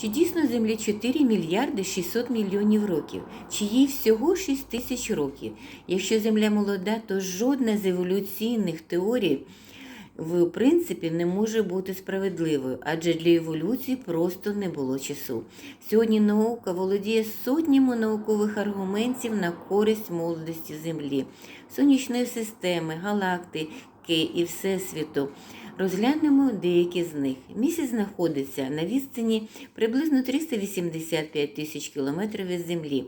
Чи дійсно Землі 4 мільярди 600 мільйонів років? Чи їй всього 6 тисяч років? Якщо Земля молода, то жодна з еволюційних теорій в принципі не може бути справедливою, адже для еволюції просто не було часу. Сьогодні наука володіє сотнями наукових аргументів на користь молодості Землі, сонячної системи, галактики і Всесвіту. Розглянемо деякі з них. Місяць знаходиться на відстані приблизно 385 тисяч кілометрів від Землі.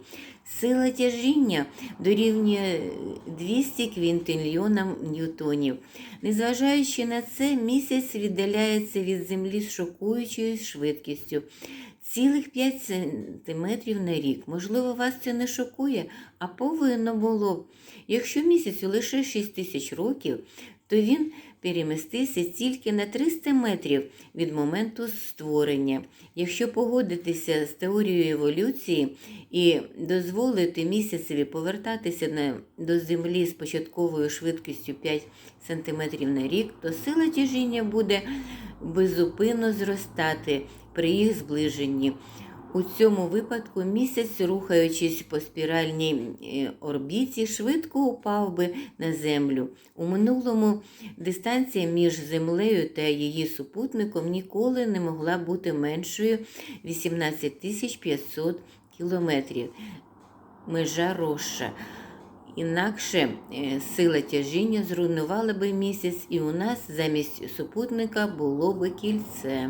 Сила тяжіння дорівнює 200 квінтильйонам ньютонів. Незважаючи на це, місяць віддаляється від Землі з шокуючою швидкістю. Цілих 5 сантиметрів на рік. Можливо, вас це не шокує, а повинно було б. Якщо місяцю лише 6 тисяч років, то він перемістився тільки на 300 метрів від моменту створення. Якщо погодитися з теорією еволюції і дозволити місяцеві повертатися до Землі з початковою швидкістю 5 см на рік, то сила тяжіння буде безупинно зростати при їх зближенні. У цьому випадку місяць, рухаючись по спіральній е, орбіті, швидко упав би на Землю. У минулому дистанція між Землею та її супутником ніколи не могла бути меншою 18 500 кілометрів. Межа Роша. Інакше е, сила тяжіння зруйнувала би місяць, і у нас замість супутника було би кільце.